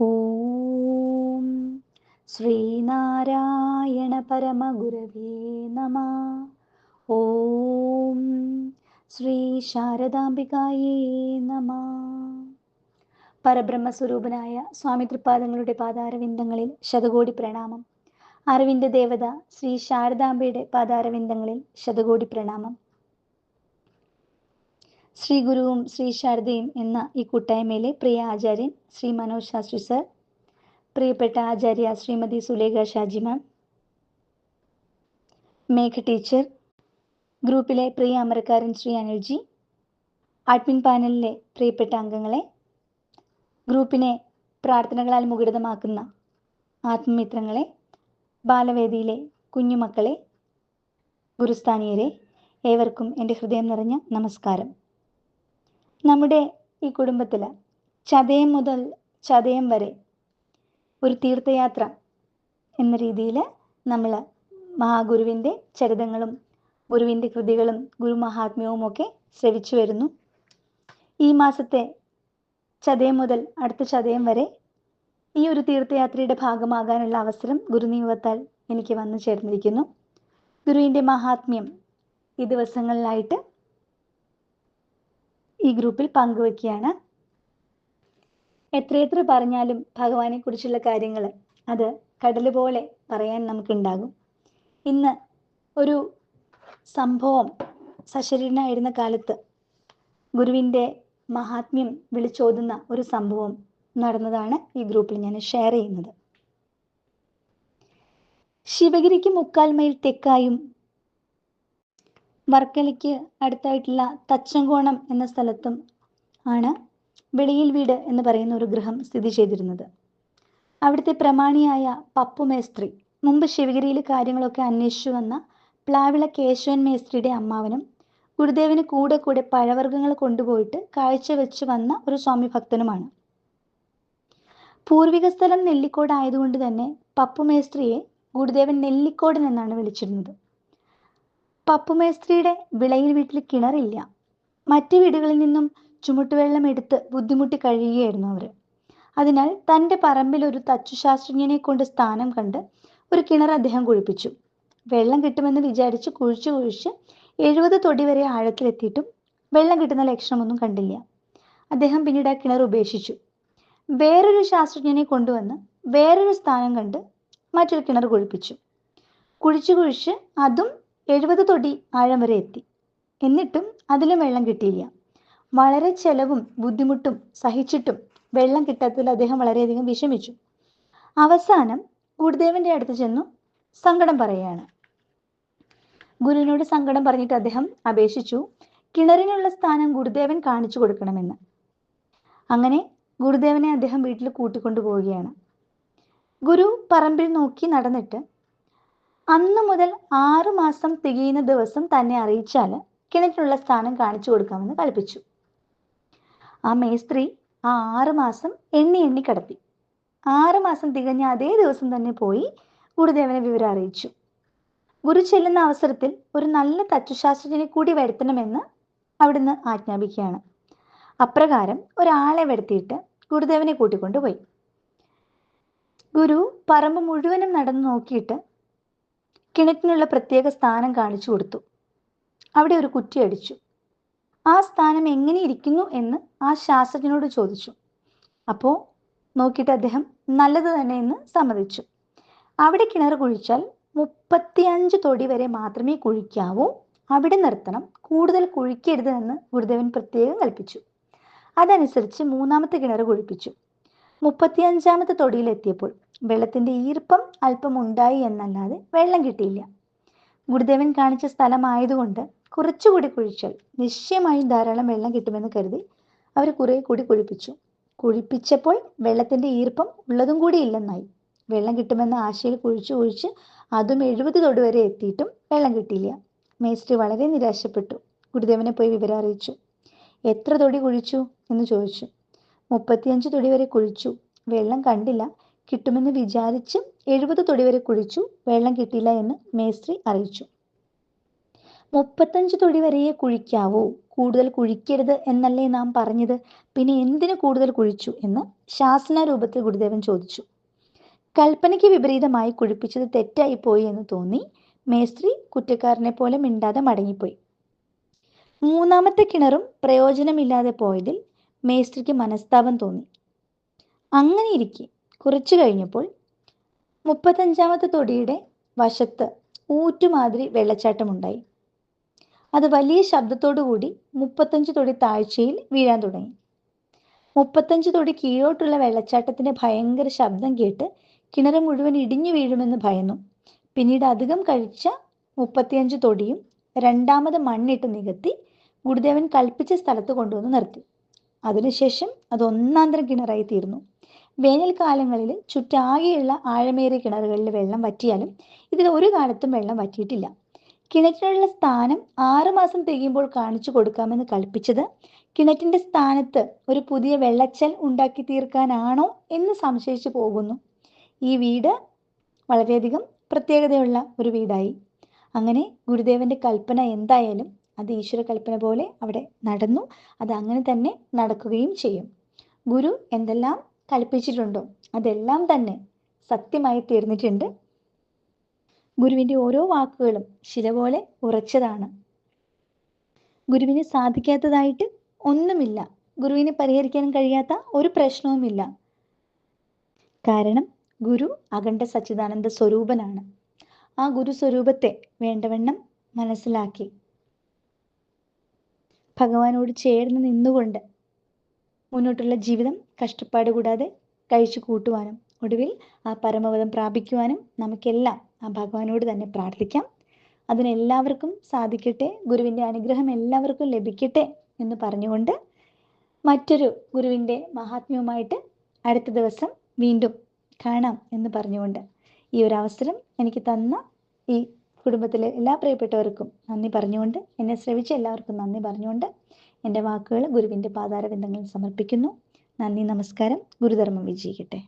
ഓം ശ്രീനാരായണ പരമഗുരവേ നമ. ഓം ശ്രീ ശാരദാംബികായേ നമ. പരബ്രഹ്മസ്വരൂപനായ സ്വാമി തൃപ്പാദങ്ങളുടെ പാതാരവിന്ദങ്ങളിൽ ശതകോടി പ്രണാമം. അറിവിന്റെ ദേവത ശ്രീ ശാരദാംബയുടെ പാതാരവിന്ദങ്ങളിൽ ശതകോടി പ്രണാമം. ശ്രീ ഗുരുവും ശ്രീ ശാരദയും എന്ന ഈ കൂട്ടായ്മയിലെ പ്രിയ ആചാര്യൻ ശ്രീ മനോജ് ശാസ്ത്രി സർ പ്രിയപ്പെട്ട ആചാര്യ ശ്രീമതി സുലേഖ ഷാജി മാം മേഘ ടീച്ചർ ഗ്രൂപ്പിലെ പ്രിയ അമരക്കാരൻ ശ്രീ അനിൽജി അഡ്മിൻ പാനലിലെ പ്രിയപ്പെട്ട അംഗങ്ങളെ ഗ്രൂപ്പിനെ പ്രാർത്ഥനകളാൽ മുഖരിതമാക്കുന്ന ആത്മമിത്രങ്ങളെ ബാലവേദിയിലെ കുഞ്ഞുമക്കളെ ഗുരുസ്ഥാനീയരെ ഏവർക്കും എന്റെ ഹൃദയം നിറഞ്ഞ നമസ്കാരം. നമ്മുടെ ഈ കുടുംബത്തിൽ ചതയം മുതൽ ചതയം വരെ ഒരു തീർത്ഥയാത്ര എന്ന രീതിയിൽ നമ്മൾ മഹാഗുരുവിന്റെ ചരിതങ്ങളും ഗുരുവിന്റെ കൃതികളും ഗുരുമഹാത്മ്യവും ഒക്കെ ശ്രവിച്ചു വരുന്നു. ഈ മാസത്തെ ചതയം മുതൽ അടുത്ത ചതയം വരെ ഈ ഒരു തീർത്ഥയാത്രയുടെ ഭാഗമാകാനുള്ള അവസരം ഗുരുനിയോഗത്താൽ എനിക്ക് വന്നു ചേർന്നിരിക്കുന്നു. ഗുരുവിന്റെ മഹാത്മ്യം ഈ ദിവസങ്ങളിലായിട്ട് ഈ ഗ്രൂപ്പിൽ പങ്കുവെക്കുകയാണ്. എത്രയെത്ര പറഞ്ഞാലും ഭഗവാനെ കുറിച്ചുള്ള കാര്യങ്ങൾ അത് കടൽ പോലെ പറയാൻ നമുക്കുണ്ടാകും. ഇന്ന് ഒരു സംഭവം സശരീരനായിരുന്ന കാലത്ത് ഗുരുവിന്റെ മഹാത്മ്യം വിളിച്ചോതുന്ന ഒരു സംഭവം നടന്നതാണ് ഈ ഗ്രൂപ്പിൽ ഞാൻ ഷെയർ ചെയ്യുന്നത്. ശിവഗിരിക്ക് മുക്കാൽ മൈൽ തെക്കായും വർക്കലയ്ക്ക് അടുത്തായിട്ടുള്ള തച്ചങ്കോണം എന്ന സ്ഥലത്തും ആണ് വെളിയിൽ വീട് എന്ന് പറയുന്ന ഒരു ഗൃഹം സ്ഥിതി ചെയ്തിരുന്നത്. അവിടുത്തെ പ്രമാണിയായ പപ്പു മേസ്ത്രി മുമ്പ് ശിവഗിരിയിൽ കാര്യങ്ങളൊക്കെ അന്വേഷിച്ചു വന്ന പ്ലാവിള കേശവൻ മേസ്ത്രിയുടെ അമ്മാവനും ഗുരുദേവന് കൂടെ കൂടെ പഴവർഗങ്ങൾ കൊണ്ടുപോയിട്ട് കാഴ്ചവെച്ച് വന്ന ഒരു സ്വാമി ഭക്തനുമാണ്. പൂർവിക സ്ഥലം നെല്ലിക്കോട് ആയതുകൊണ്ട് തന്നെ പപ്പു മേസ്ത്രിയെ ഗുരുദേവൻ നെല്ലിക്കോടൻ എന്നാണ് വിളിച്ചിരുന്നത്. പപ്പുമേസ്ത്രിയുടെ വിളയിൽ വീട്ടിൽ കിണറില്ല. മറ്റു വീടുകളിൽ നിന്നും ചുമട്ടുവെള്ളം എടുത്ത് ബുദ്ധിമുട്ടി കഴിയുകയായിരുന്നു അവർ അതിനാൽ തന്റെ പറമ്പിൽ ഒരു തച്ചുശാസ്ത്രജ്ഞനെ കൊണ്ട് സ്ഥാനം കണ്ട് ഒരു കിണർ അദ്ദേഹം കുഴിപ്പിച്ചു. വെള്ളം കിട്ടുമെന്ന് വിചാരിച്ച് കുഴിച്ചു കുഴിച്ച് എഴുപത് തൊടി വരെ ആഴത്തിലെത്തിയിട്ടും വെള്ളം കിട്ടുന്ന ലക്ഷണമൊന്നും കണ്ടില്ല. അദ്ദേഹം പിന്നീട് ആ കിണർ ഉപേക്ഷിച്ചു. വേറൊരു ശാസ്ത്രജ്ഞനെ കൊണ്ടുവന്ന് വേറൊരു സ്ഥാനം കണ്ട് മറ്റൊരു കിണർ കുഴിപ്പിച്ചു. കുഴിച്ചു കുഴിച്ച് അതും എഴുപത് തൊടി ആഴം വരെ എത്തി. എന്നിട്ടും അതിലും വെള്ളം കിട്ടിയില്ല. വളരെ ചെലവും ബുദ്ധിമുട്ടും സഹിച്ചിട്ടും വെള്ളം കിട്ടാത്തതിൽ അദ്ദേഹം വളരെയധികം വിഷമിച്ചു. അവസാനം ഗുരുദേവന്റെ അടുത്ത് ചെന്നു സങ്കടം പറയുകയാണ്. ഗുരുവിനോട് സങ്കടം പറഞ്ഞിട്ട് അദ്ദേഹം അപേക്ഷിച്ചു കിണറിനുള്ള സ്ഥാനം ഗുരുദേവൻ കാണിച്ചു കൊടുക്കണമെന്ന്. അങ്ങനെ ഗുരുദേവനെ അദ്ദേഹം വീട്ടിൽ കൂട്ടിക്കൊണ്ടു പോവുകയാണ് ഗുരു പറമ്പിൽ നോക്കി നടന്നിട്ട് അന്നു മുതൽ ആറു മാസം തികയുന്ന ദിവസം തന്നെ അറിയിച്ചാൽ കിണറ്റിനുള്ള സ്ഥാനം കാണിച്ചു കൊടുക്കാമെന്ന് കൽപ്പിച്ചു. ആ മേസ്ത്രി ആ ആറു മാസം എണ്ണി എണ്ണി കിടത്തി. ആറു മാസം തികഞ്ഞ അതേ ദിവസം തന്നെ പോയി ഗുരുദേവനെ വിവരം അറിയിച്ചു. ഗുരു ചെല്ലുന്ന അവസരത്തിൽ ഒരു നല്ല തച്ചുശാസ്ത്രജ്ഞനെ കൂടി വരുത്തണമെന്ന് അവിടുന്ന് ആജ്ഞാപിക്കുകയാണ്. അപ്രകാരം ഒരാളെ വരുത്തിയിട്ട് ഗുരുദേവനെ കൂട്ടിക്കൊണ്ടുപോയി. ഗുരു പറമ്പ് മുഴുവനും നടന്നു നോക്കിയിട്ട് കിണറ്റിനുള്ള പ്രത്യേക സ്ഥാനം കാണിച്ചു കൊടുത്തു. അവിടെ ഒരു കുറ്റി അടിച്ചു. ആ സ്ഥാനം എങ്ങനെ ഇരിക്കുന്നു എന്ന് ആ ശാസ്ത്രജ്ഞനോട് ചോദിച്ചു. അപ്പോൾ നോക്കിയിട്ട് അദ്ദേഹം നല്ലത് തന്നെ എന്ന് സമ്മതിച്ചു. അവിടെ കിണർ കുഴിച്ചാൽ മുപ്പത്തിയഞ്ച് തൊടി വരെ മാത്രമേ കുഴിക്കാവൂ. അവിടെ നിർത്തണം. കൂടുതൽ കുഴിക്കരുത് എന്ന് ഗുരുദേവൻ പ്രത്യേകം കൽപ്പിച്ചു. അതനുസരിച്ച് മൂന്നാമത്തെ കിണർ കുഴിപ്പിച്ചു. മുപ്പത്തിയഞ്ചാമത്തെ തൊടിയിലെത്തിയപ്പോൾ വെള്ളത്തിന്റെ ഈർപ്പം അല്പം ഉണ്ടായി എന്നല്ലാതെ വെള്ളം കിട്ടിയില്ല. ഗുരുദേവൻ കാണിച്ച സ്ഥലമായതുകൊണ്ട് കുറച്ചുകൂടി കുഴിച്ചാൽ നിശ്ചയമായും ധാരാളം വെള്ളം കിട്ടുമെന്ന് കരുതി അവർ കുറെ കൂടി കുഴിപ്പിച്ചു. കുഴിപ്പിച്ചപ്പോൾ വെള്ളത്തിന്റെ ഈർപ്പം ഉള്ളതും കൂടി ഇല്ലെന്നായി. വെള്ളം കിട്ടുമെന്ന ആശയിൽ കുഴിച്ചു കുഴിച്ച് അതും എഴുപത് തൊടി വരെ എത്തിയിട്ടും വെള്ളം കിട്ടിയില്ല. മേസ്ത്രി വളരെ നിരാശപ്പെട്ടു. ഗുരുദേവനെ പോയി വിവരം അറിയിച്ചു. എത്ര തൊടി കുഴിച്ചു എന്ന് ചോദിച്ചു. മുപ്പത്തിയഞ്ച് തൊടി വരെ കുഴിച്ചു. വെള്ളം കണ്ടില്ല. കിട്ടുമെന്ന് വിചാരിച്ച് എഴുപത് തൊടി വരെ കുഴിച്ചു. വെള്ളം കിട്ടിയില്ല എന്ന് മേസ്ത്രി അറിയിച്ചു. മുപ്പത്തഞ്ച് തൊടി വരെയേ കുഴിക്കാവൂ. കൂടുതൽ കുഴിക്കരുത് എന്നല്ലേ നാം പറഞ്ഞത്? പിന്നെ എന്തിനു കൂടുതൽ കുഴിച്ചു എന്ന് ശാസന രൂപത്തിൽ ഗുരുദേവൻ ചോദിച്ചു. കൽപ്പനയ്ക്ക് വിപരീതമായി കുഴിപ്പിച്ചത് തെറ്റായി പോയി എന്ന് തോന്നി മേസ്ത്രി കുറ്റക്കാരനെ പോലെ മിണ്ടാതെ മടങ്ങിപ്പോയി. മൂന്നാമത്തെ കിണറും പ്രയോജനമില്ലാതെ പോയതിൽ മേസ്ത്രിക്ക് മനസ്താപം തോന്നി. അങ്ങനെ ഇരിക്കെ. കുറച്ചു കഴിഞ്ഞപ്പോൾ മുപ്പത്തഞ്ചാമത്തെ തൊടിയുടെ വശത്ത് ഊറ്റുമാതിരി വെള്ളച്ചാട്ടമുണ്ടായി. അത് വലിയ ശബ്ദത്തോടു കൂടി മുപ്പത്തഞ്ച് തൊടി താഴ്ചയിൽ വീഴാൻ തുടങ്ങി. മുപ്പത്തഞ്ച് തൊടി കീഴോട്ടുള്ള വെള്ളച്ചാട്ടത്തിന്റെ ഭയങ്കര ശബ്ദം കേട്ട് കിണറ് മുഴുവൻ ഇടിഞ്ഞു വീഴുമെന്ന് ഭയന്നു. പിന്നീട് അധികം കഴിച്ച മുപ്പത്തിയഞ്ച് തൊടിയും രണ്ടാമത് മണ്ണിട്ട് നികത്തി ഗുരുദേവൻ കൽപ്പിച്ച സ്ഥലത്ത് കൊണ്ടുവന്ന് നിർത്തി. അതിനുശേഷം അത് ഒന്നാന്തരം കിണറായി തീർന്നു. വേനൽക്കാലങ്ങളിൽ ചുറ്റാകെയുള്ള ആഴമേറിയ കിണറുകളിൽ വെള്ളം വറ്റിയാലും ഇതിൽ ഒരു കാലത്തും വെള്ളം വറ്റിയിട്ടില്ല. കിണറ്റിനുള്ള സ്ഥാനം ആറുമാസം തികയുമ്പോൾ കാണിച്ചു കൊടുക്കാമെന്ന് കൽപ്പിച്ചത് കിണറ്റിന്റെ സ്ഥാനത്ത് ഒരു പുതിയ വെള്ളച്ചൽ ഉണ്ടാക്കി തീർക്കാനാണോ എന്ന് സംശയിച്ചു പോകുന്നു. ഈ വീട് വളരെയധികം പ്രത്യേകതയുള്ള ഒരു വീടായി. അങ്ങനെ ഗുരുദേവന്റെ കൽപ്പന എന്തായാലും അത് ഈശ്വര കൽപ്പന പോലെ അവിടെ നടന്നു. അത് അങ്ങനെ തന്നെ നടക്കുകയും ചെയ്യും. ഗുരു എന്തെല്ലാം കൽപ്പിച്ചിട്ടുണ്ടോ? അതെല്ലാം തന്നെ സത്യമായി തീർന്നിട്ടുണ്ട്. ഗുരുവിന്റെ ഓരോ വാക്കുകളും ശില പോലെ ഉറച്ചതാണ്. ഗുരുവിന് സാധിക്കാത്തതായിട്ട് ഒന്നുമില്ല. ഗുരുവിനെ പരിഹരിക്കാൻ കഴിയാത്ത ഒരു പ്രശ്നവുമില്ല. കാരണം ഗുരു അഖണ്ഡ സച്ചിദാനന്ദ സ്വരൂപനാണ്. ആ ഗുരു സ്വരൂപത്തെ വേണ്ടവണ്ണം മനസ്സിലാക്കി ഭഗവാനോട് ചേർന്ന് നിന്നുകൊണ്ട് മുന്നോട്ടുള്ള ജീവിതം കഷ്ടപ്പാട് കൂടാതെ കഴിച്ചു കൂട്ടുവാനും ഒടുവിൽ ആ പരമപദം പ്രാപിക്കുവാനും നമുക്കെല്ലാം ആ ഭഗവാനോട് തന്നെ പ്രാർത്ഥിക്കാം. അതിനെല്ലാവർക്കും സാധിക്കട്ടെ. ഗുരുവിന്റെ അനുഗ്രഹം എല്ലാവർക്കും ലഭിക്കട്ടെ എന്ന് പറഞ്ഞുകൊണ്ട് മറ്റൊരു ഗുരുവിന്റെ മഹാത്മ്യവുമായിട്ട് അടുത്ത ദിവസം വീണ്ടും കാണാം എന്ന് പറഞ്ഞുകൊണ്ട് ഈ ഒരു അവസരം എനിക്ക് തന്ന ഈ കുടുംബത്തിലെ എല്ലാ പ്രിയപ്പെട്ടവർക്കും നന്ദി പറഞ്ഞുകൊണ്ട് എന്നെ ശ്രവിച്ച എല്ലാവർക്കും നന്ദി പറഞ്ഞുകൊണ്ട് എന്റെ വാക്കുകൾ ഗുരുവിന്റെ പാതാരബന്ധങ്ങളിൽ സമർപ്പിക്കുന്നു. നന്ദി നമസ്കാരം. ഗുരുധർമ്മം വിജയിക്കട്ടെ.